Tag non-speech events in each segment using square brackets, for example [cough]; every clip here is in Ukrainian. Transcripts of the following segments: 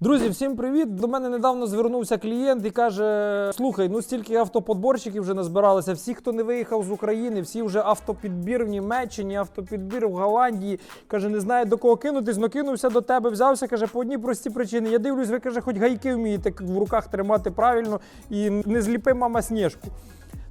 Друзі, всім привіт! До мене недавно звернувся клієнт і каже: Слухай, ну стільки автоподборщиків вже назбиралося. Всі, хто не виїхав з України, всі вже автопідбір в Німеччині, автопідбір в Голландії. Каже, не знаю до кого кинутись, но кинувся до тебе, взявся. Каже, по одній простій причині. Я дивлюсь, ви каже, хоч гайки вмієте в руках тримати правильно і не зліпи мама сніжку.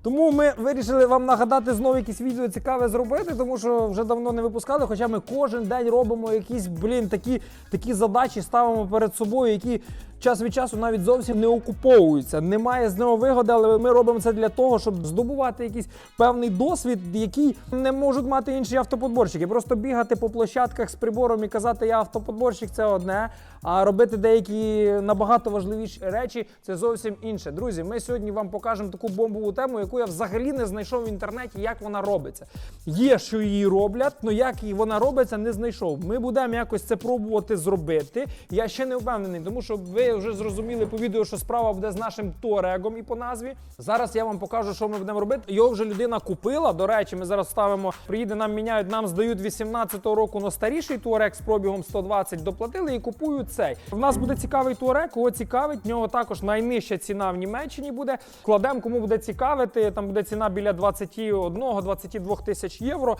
Тому ми вирішили вам нагадати знову якісь відео цікаве зробити, тому що вже давно не випускали. Хоча ми кожен день робимо якісь, блін, такі, такі задачі, ставимо перед собою, які час від часу навіть зовсім не окуповуються. Немає з нього вигоди, але ми робимо це для того, щоб здобувати якийсь певний досвід, який не можуть мати інші автоподборщики. Просто бігати по площадках з прибором і казати, я автоподборщик це одне. А робити деякі набагато важливіші речі це зовсім інше. Друзі, ми сьогодні вам покажемо таку бомбову тему, яку я взагалі не знайшов в інтернеті, як вона робиться. Є, що її роблять, але як її вона робиться, не знайшов. Ми будемо якось це пробувати зробити. Я ще не впевнений, тому що ви вже зрозуміли по відео, що справа буде з нашим туарегом і по назві. Зараз я вам покажу, що ми будемо робити. Його вже людина купила. До речі, ми зараз ставимо, приїде, нам міняють, нам здають 18-го року на старіший туарег з пробігом 120, доплатили і купують цей. В нас буде цікавий туарег, кого цікавить. Нього також найнижча ціна в Німеччині буде. Кладемо, кому буде цікавити. Там буде ціна біля 21-22 тисяч євро.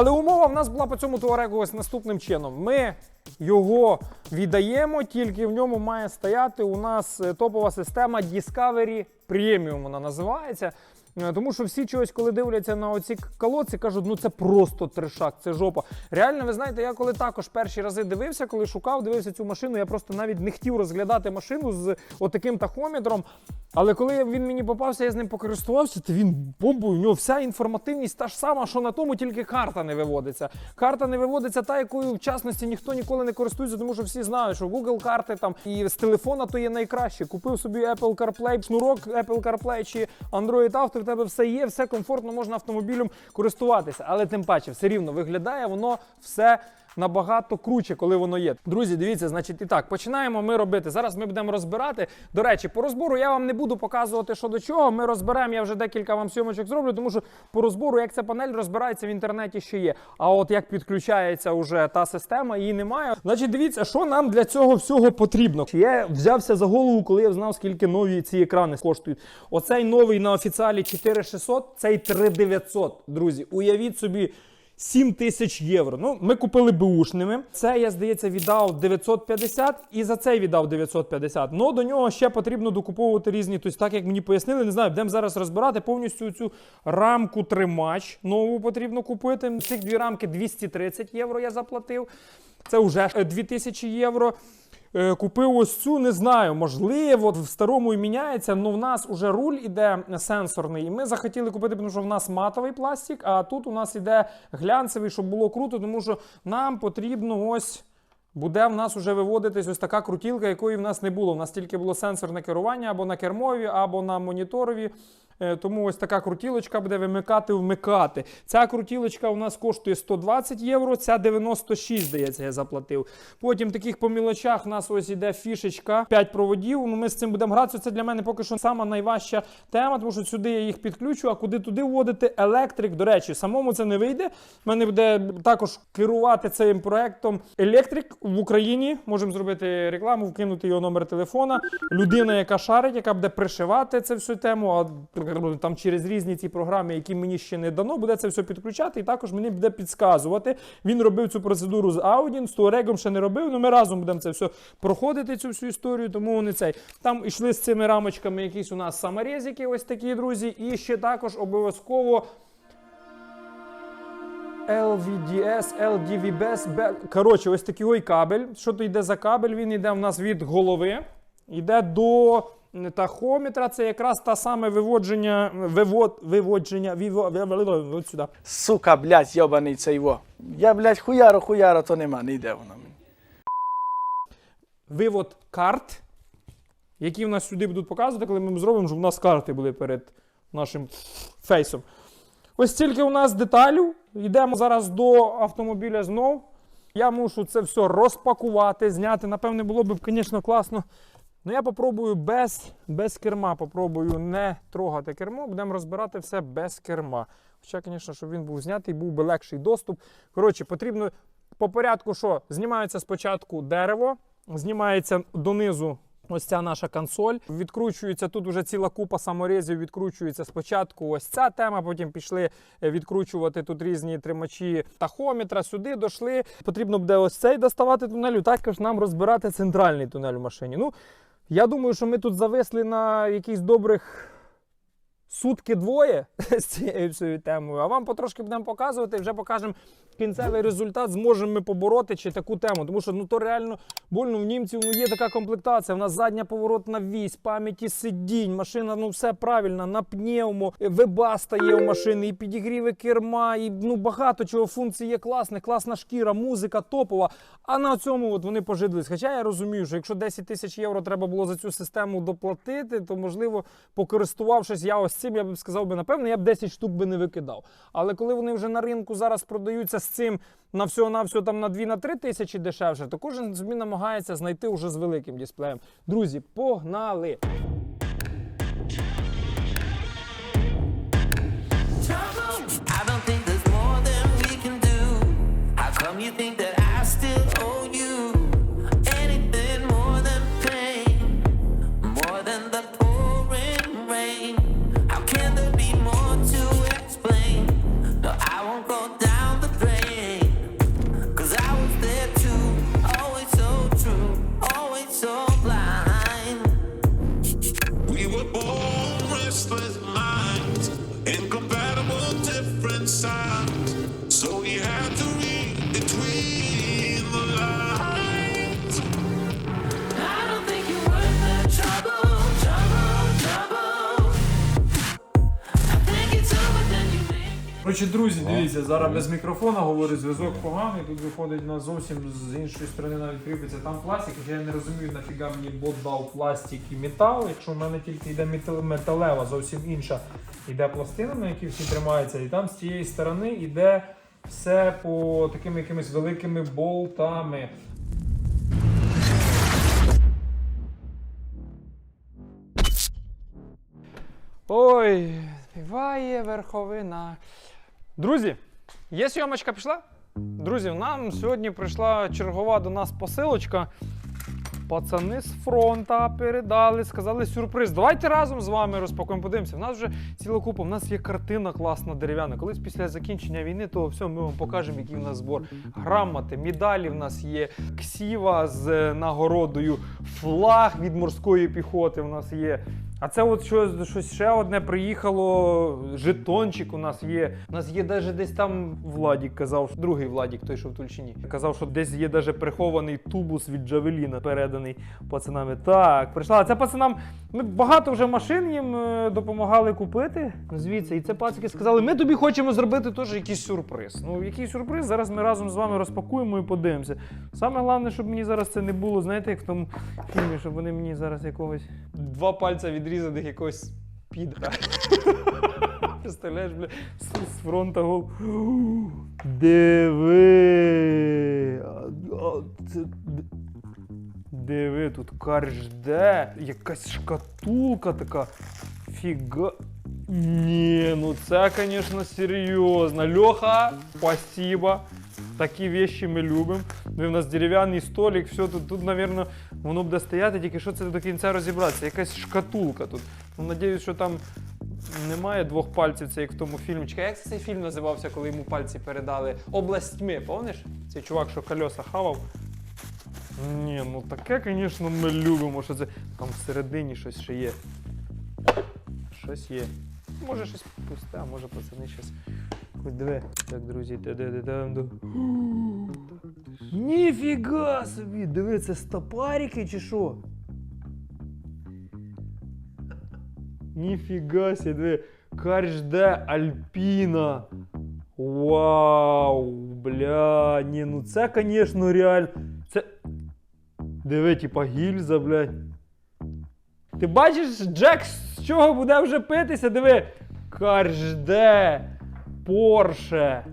Але умова в нас була по цьому туарегу ось наступним чином. Ми його віддаємо, тільки в ньому має стояти у нас е, топова система Discovery Premium, вона називається. Е, Тому що всі чогось, коли дивляться на оці колодці, кажуть, ну це просто трешак, це жопа. Реально, ви знаєте, я коли також перші рази дивився, коли шукав, дивився цю машину, я просто навіть не хотів розглядати машину з отаким тахометром. Але коли він мені попався, я з ним покористувався, то він бомбою, у нього вся інформативність та ж сама, що на тому, тільки карта не виводиться. Карта не виводиться та, якою в частності ніхто ніколи не користується, тому що всі знають, що Google карти там і з телефона то є найкраще. Купив собі Apple CarPlay, шнурок Apple CarPlay чи Android Auto, в тебе все є, все комфортно, можна автомобілем користуватися. Але тим паче, все рівно виглядає воно все. Набагато круче, коли воно є. Друзі, дивіться, значить, і так, починаємо ми робити. Зараз ми будемо розбирати. До речі, по розбору я вам не буду показувати, що до чого. Ми розберемо, я вже декілька вам сьомочок зроблю, тому що по розбору, як ця панель розбирається в інтернеті, ще є. А от як підключається вже та система, її немає. Значить, дивіться, що нам для цього всього потрібно. Я взявся за голову, коли я знав, скільки нові ці екрани коштують. Оцей новий на офіціалі 4600, цей 3900. Друзі, уявіть собі. 7 тисяч євро. Ну, ми купили бушними. Це я здається віддав 950 і за цей віддав 950. Ну до нього ще потрібно докуповувати різні. Тобто, так як мені пояснили, не знаю, будемо зараз розбирати повністю цю рамку тримач. Нову потрібно купити. Цих дві рамки 230 євро я заплатив. Це вже 2000 євро. Е, Купив ось цю, не знаю, можливо, в старому і міняється, але в нас уже руль іде сенсорний. І ми захотіли купити, тому що в нас матовий пластик, а тут у нас іде глянцевий, щоб було круто, тому що нам потрібно ось. Буде в нас вже виводитись ось така крутілка, якої в нас не було. У нас тільки було сенсорне керування або на кермові, або на моніторові. Е, Тому ось така крутілочка буде вимикати, вмикати. Ця крутілочка у нас коштує 120 євро, ця 96, здається, я заплатив. Потім таких по мілочах у нас ось іде фішечка, 5 проводів. Ну, ми з цим будемо гратися. Це для мене поки що сама найважча тема, тому що сюди я їх підключу, а куди туди вводити електрик. До речі, самому це не вийде. У мене буде також керувати цим проектом електрик в Україні. Можемо зробити рекламу, вкинути його номер телефона. Людина, яка шарить, яка буде пришивати це всю тему. А там через різні ці програми, які мені ще не дано, буде це все підключати, і також мені буде підказувати. Він робив цю процедуру з Audi, з Touareg ще не робив. Ну ми разом будемо це все проходити, цю всю історію. Тому вони цей там йшли з цими рамочками якісь у нас саморезики, ось такі друзі. І ще також обов'язково. LVDS, LDVBS, коротше, ось такий ой кабель. Що то йде за кабель? Він йде в нас від голови, йде до тахометра. Це якраз та саме виводження, вивод, виводження, віво, виво- сюди. Сука, блядь, йобаний цей во. Я, блядь, хуяро, хуяро, то нема, не йде воно. мені. Вивод карт, які в нас сюди будуть показувати, коли ми зробимо, щоб у нас карти були перед нашим фейсом. Ось стільки у нас деталів. Йдемо зараз до автомобіля знов. Я мушу це все розпакувати, зняти. Напевне, було б, звісно, класно. Ну, я попробую без, без керма. Попробую не трогати кермо, будемо розбирати все без керма. Хоча, звісно, щоб він був знятий, був би легший доступ. Коротше, потрібно по порядку, що знімається спочатку дерево, знімається донизу. Ось ця наша консоль. Відкручується тут вже ціла купа саморезів. Відкручується спочатку ось ця тема. Потім пішли е, відкручувати тут різні тримачі тахометра. Сюди дійшли. Потрібно буде ось цей доставати тунелю. Також нам розбирати центральний тунель в машині. Ну, я думаю, що ми тут зависли на якісь добрих сутки двоє [laughs] з цією всією темою. А вам потрошки будемо показувати, вже покажемо кінцевий результат, зможемо ми побороти чи таку тему. Тому що ну то реально больно в німців ну, є така комплектація. В нас задня поворотна вісь, пам'яті сидінь, машина, ну все правильно, на пневмо, вебаста є у машини, і підігріви керма, і ну багато чого функцій є класних, класна шкіра, музика топова. А на цьому от вони пожидлись. Хоча я розумію, що якщо 10 тисяч євро треба було за цю систему доплатити, то можливо, покористувавшись я ось цим, я б сказав би, напевно, я б 10 штук би не викидав. Але коли вони вже на ринку зараз продаються з цим на всього на всього там на 2-3 тисячі дешевше, то кожен собі намагається знайти вже з великим дисплеєм. Друзі, погнали! this mind. my Коротше, друзі, дивіться, зараз без мікрофона говорю, зв'язок поганий. Тут виходить на зовсім з іншої сторони навіть кріпиться там пластик. Хоча я не розумію, нафіга мені бот дав пластик і метал. Якщо в мене тільки йде металева, зовсім інша йде пластина, на якій всі тримаються, і там з цієї сторони йде все по такими якимись великими болтами. Ой, співає верховина. Друзі, є сйомочка пішла? Друзі, нам сьогодні прийшла чергова до нас посилочка. Пацани з фронта передали, сказали сюрприз. Давайте разом з вами розпакуємо, подивимося. В нас вже ціла купа, в нас є картина класна дерев'яна. Колись після закінчення війни, то все, ми вам покажемо, який в нас збор. Грамоти, медалі в нас є, ксіва з е, нагородою, флаг від морської піхоти в нас є. А це от щось, щось ще одне приїхало, жетончик у нас є. У нас є навіть десь там Владік казав, другий Владік, той, що в Тульчині. Казав, що десь є навіть прихований тубус від Джавеліна, переданий пацанами. Так, прийшла. А Це пацанам. Ми багато вже машин їм е, допомагали купити. Звідси, і це пацики сказали: ми тобі хочемо зробити теж якийсь сюрприз. Ну, який сюрприз? Зараз ми разом з вами розпакуємо і подивимося. Саме головне, щоб мені зараз це не було, знаєте, як в тому фільмі, щоб вони мені зараз якогось два пальця відрізаних якогось підра. [laughs] Представляєш, бля, з, з фронта гол. Диви. А, а, це... д- Диви, тут каржде. Якась шкатулка така. Фіга. Ні, ну це, звісно, серйозно. Льоха, спасибо. Такі вещи ми любимо. Ну і в нас дерев'яний столик, все тут, тут, мабуть, воно буде стояти, тільки що це до кінця розібратися. Якась шкатулка тут. Ну, надіюсь, що там немає двох пальців, це як в тому фільмі. Чекай, як цей фільм називався, коли йому пальці передали? Область тьми, помниш? Цей чувак, що кольоса хавав. Ні, ну таке, звісно, ми любимо, що це. Там всередині щось ще є. Щось є. Може щось пусте, а може пацани щось. Диви. Так, друзі, де де де. Ніфіга собі! Диви, це стопарики чи що? Ніфіга собі, диви. Каржде Альпіна. Вау, бля, ні, ну це, звісно, реаль. Це. Диви, типа гільза, блядь. Ти бачиш, Джек, з чого буде вже питися? Диви. Каржде. Порше.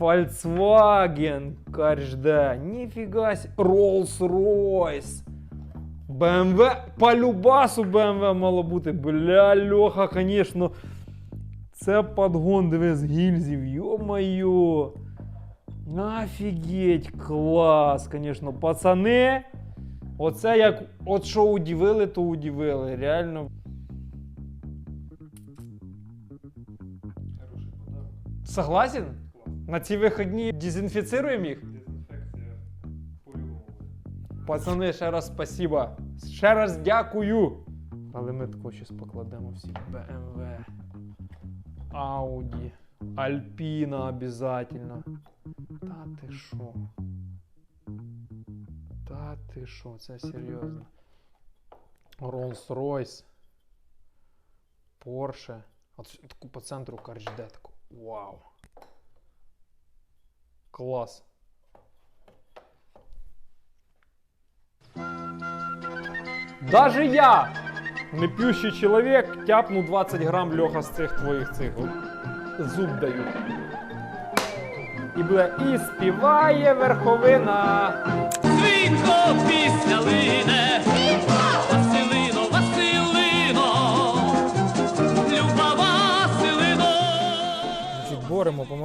Volkswagen KHD. Ніфіга сі. Rolls-Royce. BMW. По любасу BMW мало бути. Бля, Льоха, звісно. Це подгон, з гільзів. Йо-моє. Офігеть, клас, звісно. Пацани. Оце як от що удивили, то удивили. Реально. Согласен? На ці вихідні дезінфіцируємо їх? Дезінфекція. Пацани, ще раз спасибо. Ще раз дякую. Але ми тако щось покладемо всі BMW, Audi, Alpina обязательно. Та ти що? Та ти що, це серйозно. Rolls-Royce. Porsche. От таку по центру карчде таку. Вау. Клас. Даже я, не пьющий чоловік, тяпну 20 грам льоха з цих твоїх цих. Зуб даю. І буде і співає верховина.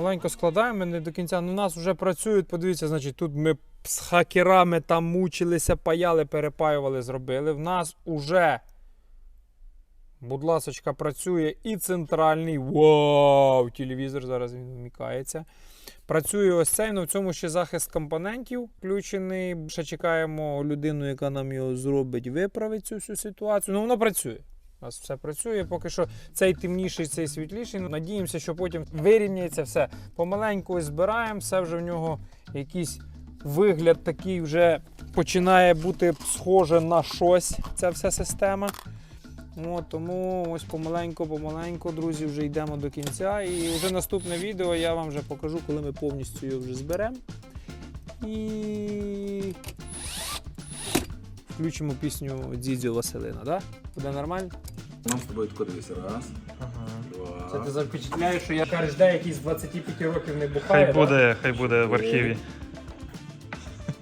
Помаленьку складаємо, не до кінця. Ну, у нас вже працюють. Подивіться, значить, тут ми з хакерами там мучилися, паяли, перепаювали, зробили. В нас уже, будь ласочка, працює і центральний. Вау! Телевізор зараз він вмикається. Працює ось цей, але в цьому ще захист компонентів включений. Ще чекаємо людину, яка нам його зробить, виправить цю всю ситуацію. Ну, воно працює. У нас все працює. Поки що цей темніший, цей світліший. Надіємося, що потім вирівняється все. Помаленьку збираємо, все вже в нього якийсь вигляд такий вже починає бути схоже на щось. Ця вся система. От, тому ось помаленьку, помаленьку, друзі, вже йдемо до кінця. І вже наступне відео я вам вже покажу, коли ми повністю його вже зберемо. І включимо пісню Дідзю Василина, да? Буде нормально? Нам з тобою тако дивися. Раз, Ага. Це два. ти запечатляєш, що я кажеш, де якийсь 25 років не бухає. Хай буде, хай буде в архіві.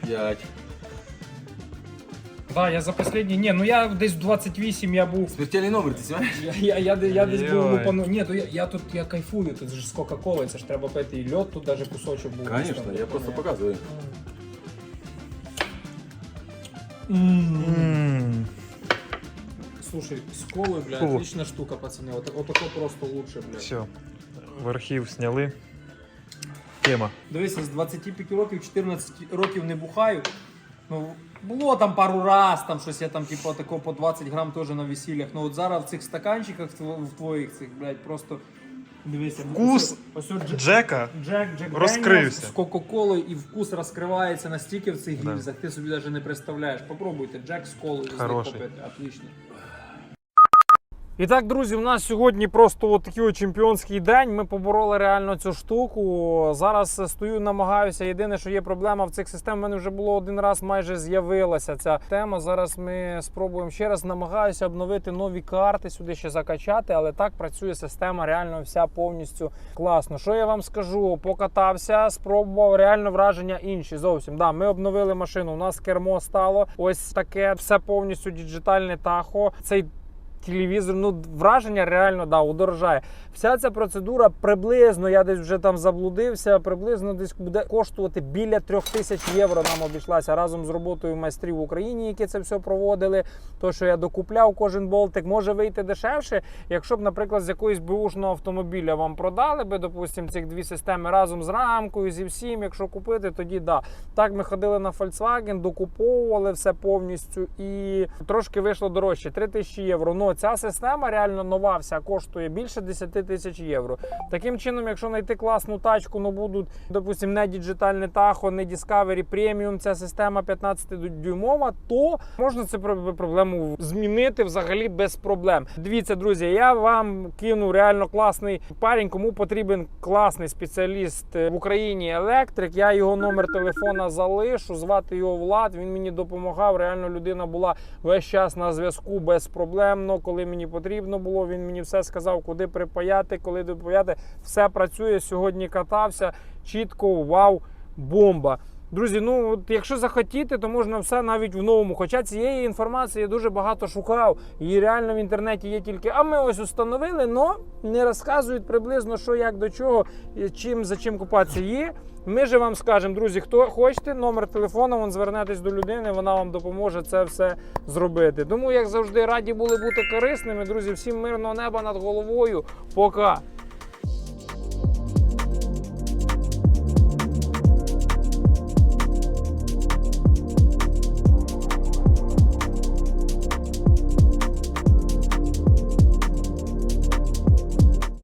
П'ять. Да, я за останні. Ні, ну я десь в 28 я був. Смертельний номер, ти сьогодні? Я, я, я, де- я десь був Йой. лупану. Ні, то я, я тут я кайфую, тут ж з Кока-Коли, це ж треба пити і льод, тут навіть кусочок був. Звісно, Там, я просто ні. показую. М. Слушай, з колою, бля, Фу. отлична штука, пацани. От, отако просто лучше, бля. Все. В архів зняли. Тема. Дивися, з 25 років, 14 років не бухаю. Ну, було там пару раз, там щось я там, типу, такого по 20 грам теж на весіллях. Ну от зараз в цих стаканчиках в твоїх цих, блядь, просто дивися. Вкус ось, ось, Дж- Джека Джек, Джек розкрився. З Кока-Колою і вкус розкривається настільки в цих Да. гільзах, ти собі навіть не представляєш. Попробуйте, Джек з колою з них Хороший. попити. Отлично. І так, друзі, у нас сьогодні просто от такий чемпіонський день. Ми побороли реально цю штуку. Зараз стою, намагаюся. Єдине, що є проблема в цих системах. У мене вже було один раз майже з'явилася ця тема. Зараз ми спробуємо ще раз. Намагаюся обновити нові карти, сюди ще закачати, але так працює система. Реально вся повністю класно. Що я вам скажу? Покатався, спробував реально враження інші. Зовсім да, ми обновили машину. У нас кермо стало ось таке, все повністю діджитальне тахо. Цей телевізор, ну враження реально да, удорожає. Вся ця процедура приблизно, я десь вже там заблудився, приблизно десь буде коштувати біля трьох тисяч євро. Нам обійшлася разом з роботою майстрів в Україні, які це все проводили. То, що я докупляв кожен болтик, може вийти дешевше, якщо б, наприклад, з якоїсь бушного автомобіля вам продали би, допустимо, цих дві системи разом з рамкою, зі всім. Якщо купити, тоді да. Так ми ходили на Volkswagen, докуповували все повністю і трошки вийшло дорожче 3 тисячі євро. Ну ця система реально нова, вся коштує більше 10 тисяч євро. Таким чином, якщо знайти класну тачку, ну будуть, допустим, не діджитальне тахо, не Discovery Premium, ця система 15-дюймова, то можна цю про- проблему змінити взагалі без проблем. Дивіться, друзі, я вам кину реально класний парень, кому потрібен класний спеціаліст е, в Україні електрик. Я його номер телефона залишу, звати його Влад. Він мені допомагав. Реально людина була весь час на зв'язку безпроблемно. Коли мені потрібно було. Він мені все сказав, куди припаяти, коли допаяти. Все працює. Сьогодні катався чітко, вау, бомба. Друзі, ну от якщо захотіти, то можна все навіть в новому. Хоча цієї інформації я дуже багато шукав. Її реально в інтернеті є тільки. А ми ось установили, але не розказують приблизно, що як до чого, чим за чим купатися є. Ми же вам скажемо, друзі, хто хочете, номер телефону, вон звернетесь до людини, вона вам допоможе це все зробити. Тому, як завжди, раді були бути корисними. Друзі, всім мирного неба над головою. Пока.